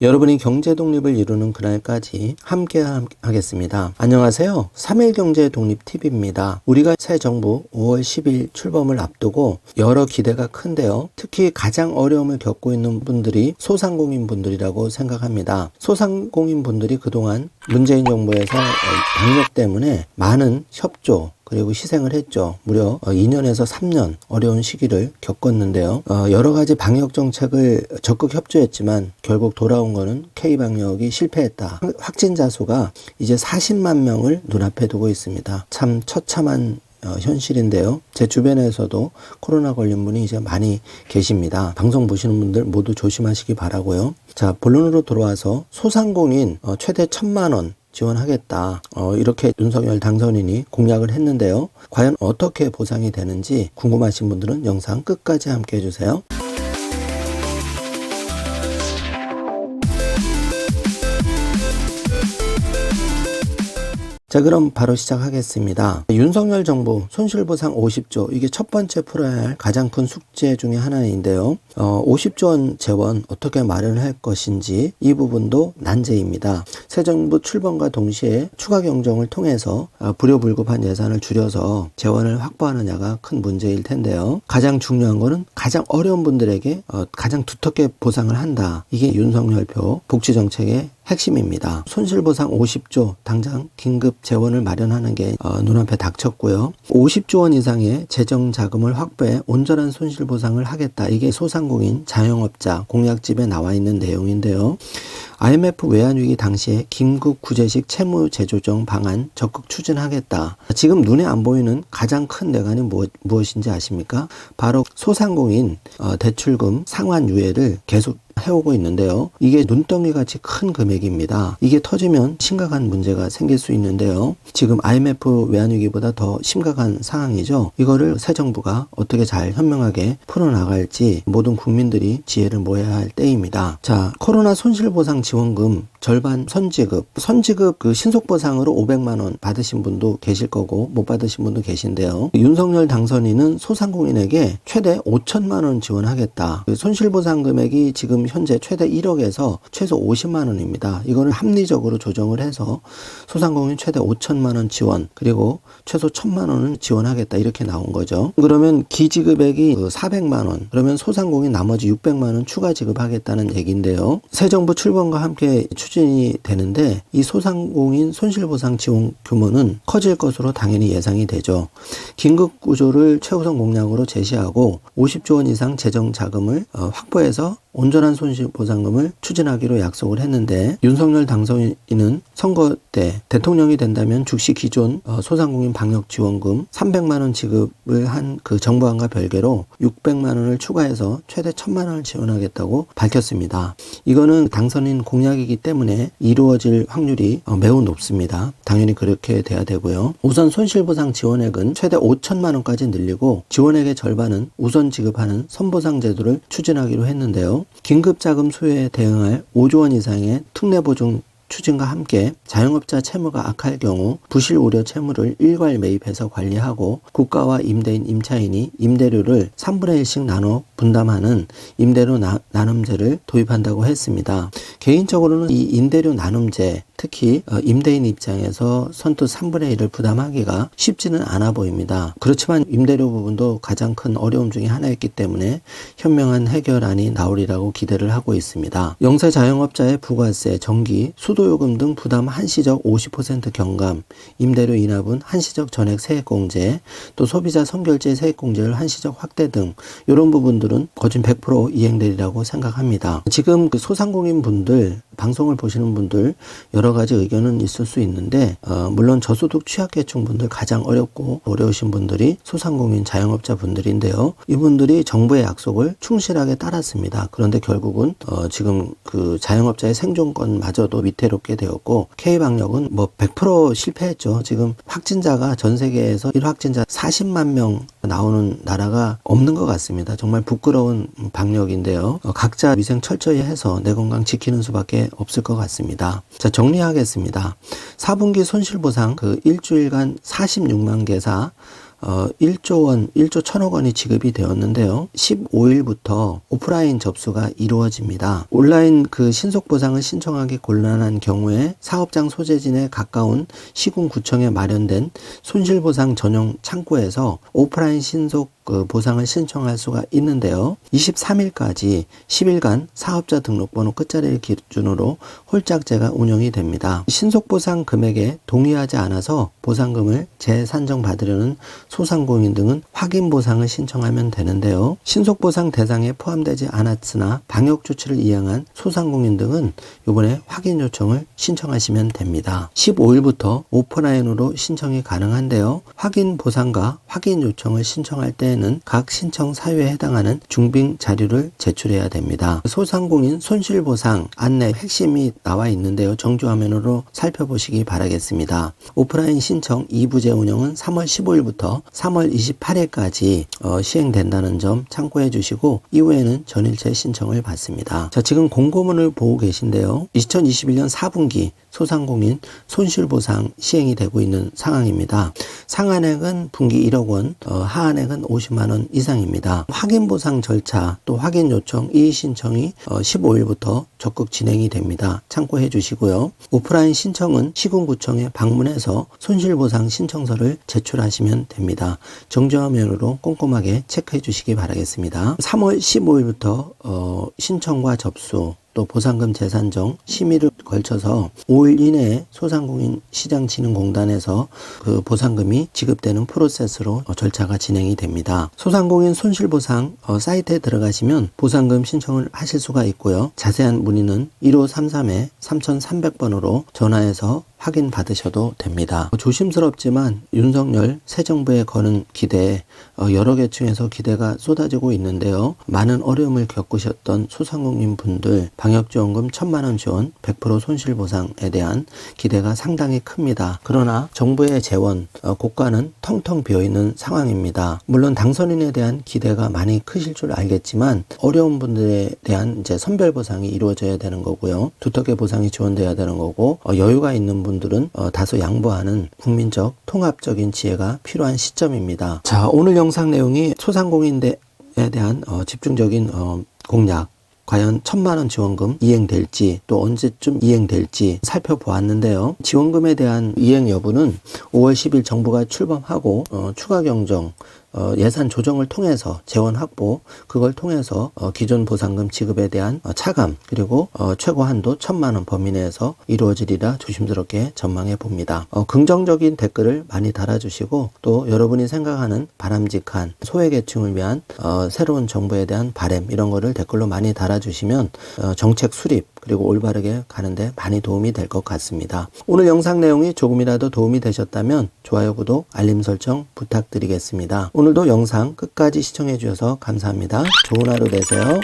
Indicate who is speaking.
Speaker 1: 여러분이 경제 독립을 이루는 그날까지 함께 하- 하겠습니다. 안녕하세요. 3일 경제 독립 TV입니다. 우리가 새 정부 5월 10일 출범을 앞두고 여러 기대가 큰데요. 특히 가장 어려움을 겪고 있는 분들이 소상공인 분들이라고 생각합니다. 소상공인 분들이 그동안 문재인 정부에서 어, 방역 때문에 많은 협조 그리고 희생을 했죠. 무려 2년에서 3년 어려운 시기를 겪었는데요. 어, 여러 가지 방역 정책을 적극 협조했지만 결국 돌아온 거는 K 방역이 실패했다. 확- 확진자 수가 이제 40만 명을 눈앞에 두고 있습니다. 참 처참한 어, 현실인데요. 제 주변에서도 코로나 걸린 분이 이제 많이 계십니다. 방송 보시는 분들 모두 조심하시기 바라고요. 자, 본론으로 돌아와서 소상공인 어, 최대 천만 원 지원하겠다. 어, 이렇게 윤석열 당선인이 공약을 했는데요. 과연 어떻게 보상이 되는지 궁금하신 분들은 영상 끝까지 함께 해주세요. 자, 그럼 바로 시작하겠습니다. 윤석열 정부 손실보상 50조, 이게 첫 번째 풀어야 할 가장 큰 숙제 중에 하나인데요. 어, 50조 원 재원 어떻게 마련할 것인지 이 부분도 난제입니다. 새 정부 출범과 동시에 추가 경정을 통해서 어, 불효불급한 예산을 줄여서 재원을 확보하느냐가 큰 문제일 텐데요. 가장 중요한 거는 가장 어려운 분들에게 어, 가장 두텁게 보상을 한다. 이게 윤석열 표 복지정책의 핵심입니다. 손실보상 50조 당장 긴급 재원을 마련하는 게 어, 눈앞에 닥쳤고요. 50조 원 이상의 재정 자금을 확보해 온전한 손실보상을 하겠다. 이게 소상공인 자영업자 공약집에 나와 있는 내용인데요. IMF 외환위기 당시에 긴급 구제식 채무 재조정 방안 적극 추진하겠다. 지금 눈에 안 보이는 가장 큰 내관이 무엇, 무엇인지 아십니까? 바로 소상공인 어, 대출금 상환 유예를 계속 해오고 있는데요. 이게 눈덩이 같이 큰 금액입니다. 이게 터지면 심각한 문제가 생길 수 있는데요. 지금 IMF 외환위기보다 더 심각한 상황이죠. 이거를 새 정부가 어떻게 잘 현명하게 풀어나갈지 모든 국민들이 지혜를 모아야 할 때입니다. 자, 코로나 손실보상 지원금 절반 선지급, 선지급 그 신속보상으로 500만 원 받으신 분도 계실 거고 못 받으신 분도 계신데요. 윤석열 당선인은 소상공인에게 최대 5천만 원 지원하겠다. 그 손실보상 금액이 지금 현재 최대 1억에서 최소 50만 원입니다. 이거를 합리적으로 조정을 해서 소상공인 최대 5천만 원 지원 그리고 최소 1천만 원은 지원하겠다 이렇게 나온 거죠. 그러면 기지급액이 그 400만 원 그러면 소상공인 나머지 600만 원 추가 지급하겠다는 얘기인데요. 새 정부 출범과 함께 추 진이 되는데 이 소상공인 손실보상 지원 규모는 커질 것으로 당연히 예상이 되죠. 긴급 구조를 최우선 공약으로 제시하고 50조 원 이상 재정 자금을 어, 확보해서 온전한 손실보상금을 추진하기로 약속을 했는데 윤석열 당선인은 선거 때 대통령이 된다면 즉시 기존 어, 소상공인 방역 지원금 300만 원 지급을 한 그 정부안과 별개로 600만 원을 추가해서 최대 1000만 원을 지원하겠다고 밝혔습니다. 이거는 당선인 공약이기 때문에 이루어질 확률이 어, 매우 높습니다. 당연히 그렇게 돼야 되고요. 우선 손실보상 지원액은 최대 5천만 원까지 늘리고 지원액의 절반은 우선 지급하는 선보상 제도를 추진하기로 했는데요. 긴급자금 수요에 대응할 5조 원 이상의 특례보증 추진과 함께 자영업자 채무가 악할 경우 부실 우려 채무를 일괄 매입해서 관리하고 국가와 임대인 임차인이 임대료를 3분의 1씩 나눠 분담하는 임대료 나, 나눔제를 도입한다고 했습니다. 개인적으로는 이 임대료 나눔제 특히 어, 임대인 입장에서 선뜻 3분의 1을 부담하기가 쉽지는 않아 보입니다. 그렇지만 임대료 부분도 가장 큰 어려움 중에 하나였기 때문에 현명한 해결안이 나오리라고 기대를 하고 있습니다. 영세 자영업자의 부가세, 전기, 수도 요금 등 부담 한시적 50% 경감, 임대료 인하분 한시적 전액 세액공제, 또 소비자 선결제 세액공제를 한시적 확대 등 이런 부분들은 거진 100% 이행되리라고 생각합니다. 지금 그 소상공인 분들 방송을 보시는 분들 여러 가지 의견은 있을 수 있는데 어, 물론 저소득 취약계층 분들 가장 어렵고 어려우신 분들이 소상공인 자영업자 분들인데요. 이분들이 정부의 약속을 충실하게 따랐습니다. 그런데 결국은 어, 지금 그 자영업자의 생존권마저도 위태롭게 되었고 K 방역은 뭐 100% 실패했죠. 지금 확진자가 전 세계에서 1 확진자 40만 명 나오는 나라가 없는 것 같습니다. 정말 부끄러운 방역인데요. 어, 각자 위생 철저히 해서 내 건강 지키는 수밖에 없을 것 같습니다. 자, 정리하겠습니다. 4분기 손실 보상 그 일주일간 46만 개사 어, 1조 원, 1조 1천억 원이 지급이 되었는데요. 15일부터 오프라인 접수가 이루어집니다. 온라인 그 신속 보상을 신청하기 곤란한 경우에 사업장 소재진에 가까운 시군구청에 마련된 손실보상 전용 창구에서 오프라인 신속 그 보상을 신청할 수가 있는데요. 23일까지 10일간 사업자 등록번호 끝자리를 기준으로 홀짝제가 운영이 됩니다. 신속보상 금액에 동의하지 않아서 보상금을 재산정 받으려는 소상공인 등은 확인 보상을 신청하면 되는데요. 신속보상 대상에 포함되지 않았으나 방역 조치를 이행한 소상공인 등은 이번에 확인 요청을 신청하시면 됩니다. 15일부터 오프라인으로 신청이 가능한데요. 확인 보상과 확인 요청을 신청할 때 에는 각 신청 사유에 해당하는 중빙 자료를 제출해야 됩니다. 소상공인 손실보상 안내 핵심이 나와 있는데요. 정주 화면으로 살펴보시기 바라겠습니다. 오프라인 신청 2부제 운영은 3월 15일부터 3월 28일까지 어, 시행된다는 점 참고해 주시고 이후에는 전일체 신청을 받습니다. 자, 지금 공고문을 보고 계신데요. 2021년 4분기 소상공인 손실보상 시행이 되고 있는 상황입니다. 상한액은 분기 1억 원, 어, 하한액은 50만 원 이상입니다. 확인 보상 절차 또 확인 요청 이의 신청이 어, 15일부터 적극 진행이 됩니다. 참고해 주시고요. 오프라인 신청은 시군구청에 방문해서 손실보상 신청서를 제출하시면 됩니다. 정정화면으로 꼼꼼하게 체크해 주시기 바라겠습니다. 3월 15일부터 어, 신청과 접수 또 보상금 재산정 심의를 걸쳐서 5일 이내에 소상공인 시장진흥공단에서 그 보상금이 지급되는 프로세스로 어, 절차가 진행이 됩니다. 소상공인 손실보상 어, 사이트에 들어가시면 보상금 신청을 하실 수가 있고요. 자세한 문의는 1533에 3300번으로 전화해서 확인 받으셔도 됩니다. 조심스럽지만 윤석열 새 정부에 거는 기대에 어, 여러 계층에서 기대가 쏟아지고 있는데요. 많은 어려움을 겪으셨던 소상공인 분들 방역지원금 천만 원 지원 100% 손실보상에 대한 기대가 상당히 큽니다. 그러나 정부의 재원 어, 고가는 텅텅 비어 있는 상황입니다. 물론 당선인에 대한 기대가 많이 크실 줄 알겠지만 어려운 분들에 대한 이제 선별 보상이 이루어져야 되는 거고요. 두텁게 보상이 지원돼야 되는 거고 어, 여유가 있는 분 들은 어, 다소 양보하는 국민적 통합적인 지혜가 필요한 시점입니다. 자 오늘 영상 내용이 소상공인에 대한 어, 집중적인 어, 공약 과연 천만 원 지원금 이행될지 또 언제쯤 이행될지 살펴보았는데요. 지원금에 대한 이행 여부는 5월 10일 정부가 출범하고 어, 추가 경정 어, 예산 조정을 통해서 재원 확보 그걸 통해서 어, 기존 보상금 지급에 대한 어, 차감 그리고 어, 최고 한도 천만 원 범위 내에서 이루어지리라 조심스럽게 전망해 봅니다. 어, 긍정적인 댓글을 많이 달아주시고 또 여러분이 생각하는 바람직한 소외계층을 위한 어, 새로운 정부에 대한 바램 이런 거를 댓글로 많이 달아주시면 어, 정책 수립 그리고 올바르게 가는데 많이 도움이 될 것 같습니다. 오늘 영상 내용이 조금이라도 도움이 되셨다면 좋아요, 구독, 알림 설정 부탁드리겠습니다. 오늘도 영상 끝까지 시청해 주셔서 감사합니다. 좋은 하루 되세요.